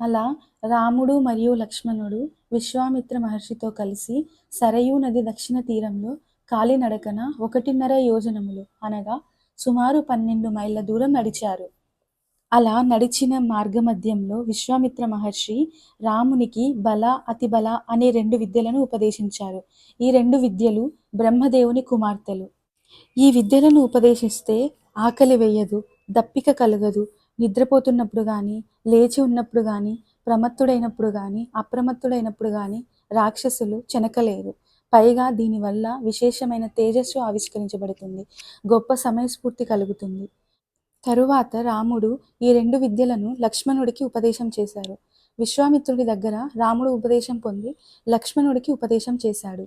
అలా రాముడు మరియు లక్ష్మణుడు విశ్వామిత్ర మహర్షితో కలిసి సరయూ నది దక్షిణ తీరంలో కాలినడకన ఒకటిన్నర యోజనములు అనగా సుమారు పన్నెండు మైళ్ళ దూరం నడిచారు. అలా నడిచిన మార్గమధ్యంలో విశ్వామిత్ర మహర్షి రామునికి బల అతిబల అనే రెండు విద్యలను ఉపదేశించారు. ఈ రెండు విద్యలు బ్రహ్మదేవుని కుమార్తెలు. ఈ విద్యలను ఉపదేశిస్తే ఆకలి వేయదు దప్పిక కలగదు నిద్రపోతున్నప్పుడు కానీ లేచి ఉన్నప్పుడు కానీ ప్రమత్తుడైనప్పుడు కానీ అప్రమత్తుడైనప్పుడు కానీ రాక్షసులు చెనకలేరు. పైగా దీనివల్ల విశేషమైన తేజస్సు ఆవిష్కరించబడుతుంది. గొప్ప సమయస్ఫూర్తి కలుగుతుంది. తరువాత రాముడు ఈ రెండు విద్యలను లక్ష్మణుడికి ఉపదేశం చేశారు. విశ్వామిత్రుడి దగ్గర రాముడు ఉపదేశం పొంది లక్ష్మణుడికి ఉపదేశం చేశాడు.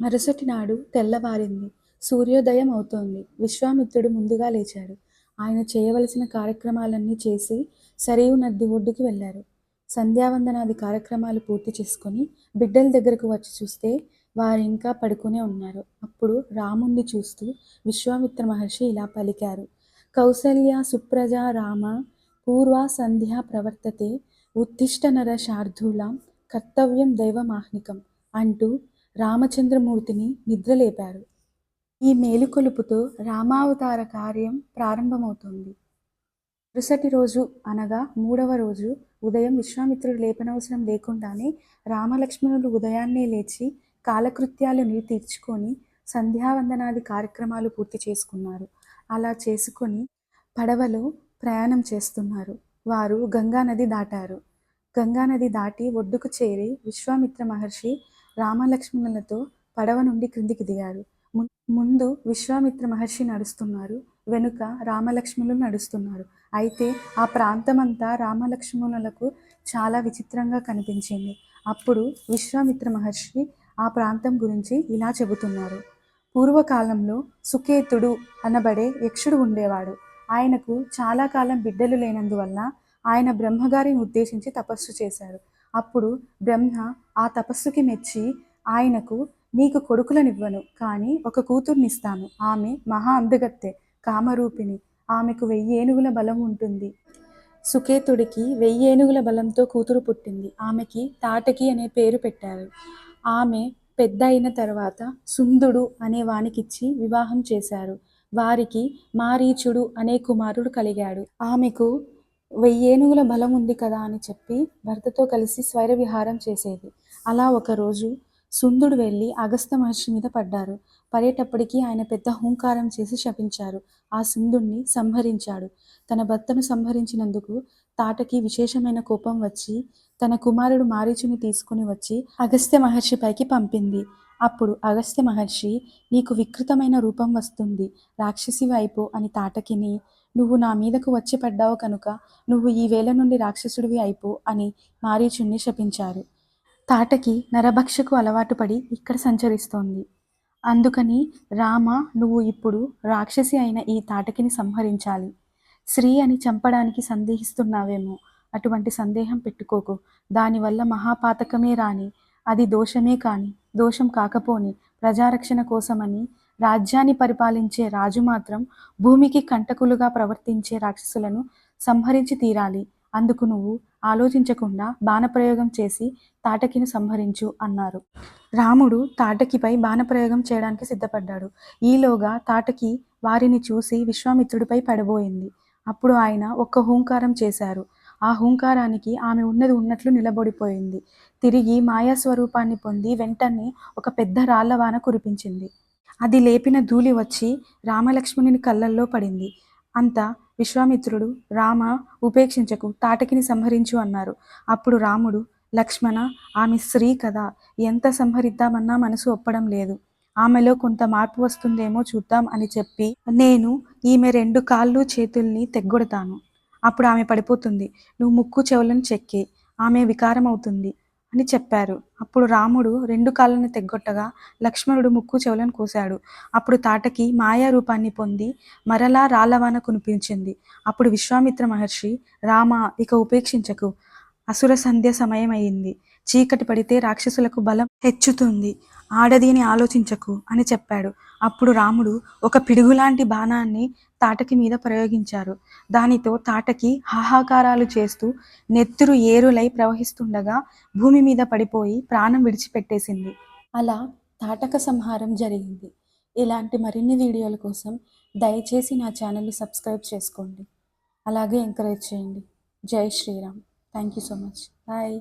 మరుసటి నాడు తెల్లవారింది. సూర్యోదయం అవుతోంది. విశ్వామిత్రుడు ముందుగా లేచాడు. ఆయన చేయవలసిన కార్యక్రమాలన్నీ చేసి సరియు నది ఒడ్డుకి వెళ్ళారు. సంధ్యావందనాది కార్యక్రమాలు పూర్తి చేసుకొని బిడ్డల దగ్గరకు వచ్చి చూస్తే వారు ఇంకా పడుకునే ఉన్నారు. అప్పుడు రాముణ్ణి చూస్తూ విశ్వామిత్ర మహర్షి ఇలా పలికారు. కౌసల్య సుప్రజ రామ పూర్వ సంధ్యా ప్రవర్తతే ఉత్తిష్ట నర శార్దూలాం కర్తవ్యం దైవమాహ్నికం అంటూ రామచంద్రమూర్తిని నిద్రలేపారు. ఈ మేలుకొలుపుతో రామావతార కార్యం ప్రారంభమవుతుంది. మరుసటి రోజు అనగా మూడవ రోజు ఉదయం విశ్వామిత్రుడు లేపనవసరం లేకుండానే రామలక్ష్మణులు ఉదయాన్నే లేచి కాలకృత్యాలను తీర్చుకొని సంధ్యావందనాది కార్యక్రమాలు పూర్తి చేసుకున్నారు. అలా చేసుకొని పడవలో ప్రయాణం చేస్తున్నారు. వారు గంగానది దాటారు. గంగానది దాటి ఒడ్డుకు చేరి విశ్వామిత్ర మహర్షి రామలక్ష్మణులతో పడవ నుండి క్రిందికి దిగారు. ముందు విశ్వామిత్ర మహర్షి నడుస్తున్నారు వెనుక రామలక్ష్మణులు నడుస్తున్నారు. అయితే ఆ ప్రాంతమంతా రామలక్ష్మణులకు చాలా విచిత్రంగా కనిపించింది. అప్పుడు విశ్వామిత్ర మహర్షి ఆ ప్రాంతం గురించి ఇలా చెబుతున్నారు. పూర్వకాలంలో సుకేతుడు అనబడే యక్షుడు ఉండేవాడు. ఆయనకు చాలా కాలం బిడ్డలు లేనందువల్ల ఆయన బ్రహ్మగారిని ఉద్దేశించి తపస్సు చేశారు. అప్పుడు బ్రహ్మ ఆ తపస్సుకి మెచ్చి ఆయనకు నీకు కొడుకులనివ్వను కానీ ఒక కూతుర్నిస్తాను. ఆమె మహా అందగత్తె కామరూపిణి. ఆమెకు వెయ్యి ఏనుగుల బలం ఉంటుంది. సుకేతుడికి వెయ్యేనుగుల బలంతో కూతురు పుట్టింది. ఆమెకి తాటకి అనే పేరు పెట్టారు. ఆమె పెద్ద అయిన తర్వాత సుందుడు అనే వానికిచ్చి వివాహం చేశారు. వారికి మారీచుడు అనే కుమారుడు కలిగాడు. ఆమెకు వెయ్యేనుగుల బలం ఉంది కదా అని చెప్పి భర్తతో కలిసి స్వైర విహారం చేసేది. అలా ఒకరోజు సుందుడు వెళ్ళి అగస్త మహర్షి మీద పడ్డారు. పడేటప్పటికీ ఆయన పెద్ద హూంకారం చేసి శపించారు. ఆ సుందుణ్ణి సంహరించాడు. తన భర్తను సంహరించినందుకు తాటకి విశేషమైన కోపం వచ్చి తన కుమారుడు మారీచుని తీసుకుని వచ్చి అగస్త్య మహర్షి పైకి పంపింది. అప్పుడు అగస్త్య మహర్షి నీకు వికృతమైన రూపం వస్తుంది. రాక్షసి వైపు అని తాటకిని నువ్వు నా మీదకు వచ్చి పడ్డావు కనుక నువ్వు ఈ వేళ నుండి రాక్షసుడివి అయిపో అని మారీచుణ్ణి శపించారు. తాటకి నరభక్షకు అలవాటు పడి ఇక్కడ సంచరిస్తోంది. అందుకని రామ నువ్వు ఇప్పుడు రాక్షసి అయిన ఈ తాటకిని సంహరించాలి. స్త్రీ అని చంపడానికి సందేహిస్తున్నావేమో అటువంటి సందేహం పెట్టుకోకు. దానివల్ల మహాపాతకమే రాని అది దోషమే కాని దోషం కాకపోని ప్రజారక్షణ కోసమని రాజ్యాన్ని పరిపాలించే రాజు మాత్రం భూమికి కంటకులుగా ప్రవర్తించే రాక్షసులను సంహరించి తీరాలి. అందుకు నువ్వు ఆలోచించకుండా బాణప్రయోగం చేసి తాటకిని సంహరించు అన్నారు. రాముడు తాటకిపై బాణప్రయోగం చేయడానికి సిద్ధపడ్డాడు. ఈలోగా తాటకి వారిని చూసి విశ్వామిత్రుడిపై పడబోయింది. అప్పుడు ఆయన ఒక్క హూంకారం చేశారు. ఆ హూంకారానికి ఆమె ఉన్నది ఉన్నట్లు నిలబడిపోయింది. తిరిగి మాయా స్వరూపాన్ని పొంది వెంటనే ఒక పెద్ద రాళ్ళవాన కురిపించింది. అది లేపిన ధూళి వచ్చి రామలక్ష్మణుని కళ్ళల్లో పడింది. అంతా విశ్వామిత్రుడు రామ ఉపేక్షించకు తాటకిని సంహరించు అన్నారు. అప్పుడు రాముడు లక్ష్మణ ఆమె స్త్రీ కదా ఎంత సంహరిద్దామన్నా మనసు ఒప్పడం లేదు. ఆమెలో కొంత మార్పు వస్తుందేమో చూద్దాం అని చెప్పి నేను ఈమె రెండు కాళ్ళు చేతుల్ని తెగ్గొడతాను. అప్పుడు ఆమె పడిపోతుంది. నువ్వు ముక్కు చెవులను చెక్కి. ఆమె వికారం అవుతుంది అని చెప్పారు. అప్పుడు రాముడు రెండు కాళ్ళను తెగ్గొట్టగా లక్ష్మణుడు ముక్కు చెవులను కోశాడు. అప్పుడు తాటకి మాయా రూపాన్ని పొంది మరలా రాళ్ళవాన కునిపించింది. అప్పుడు విశ్వామిత్ర మహర్షి రామ ఇక ఉపేక్షించకు. అసుర సంధ్య సమయం అయింది చీకటి పడితే రాక్షసులకు బలం హెచ్చుతుంది. ఆడదీని ఆలోచించకు అని చెప్పాడు. అప్పుడు రాముడు ఒక పిడుగులాంటి బాణాన్ని తాటకి మీద ప్రయోగించారు. దానితో తాటకి హాహాకారాలు చేస్తూ నెత్తురు ఏరులై ప్రవహిస్తుండగా భూమి మీద పడిపోయి ప్రాణం విడిచిపెట్టేసింది. అలా తాటక సంహారం జరిగింది. ఇలాంటి మరిన్ని వీడియోల కోసం దయచేసి నా ఛానల్ని సబ్స్క్రైబ్ చేసుకోండి. అలాగే ఎంకరేజ్ చేయండి. జై Shriram. Thank you so much. Bye.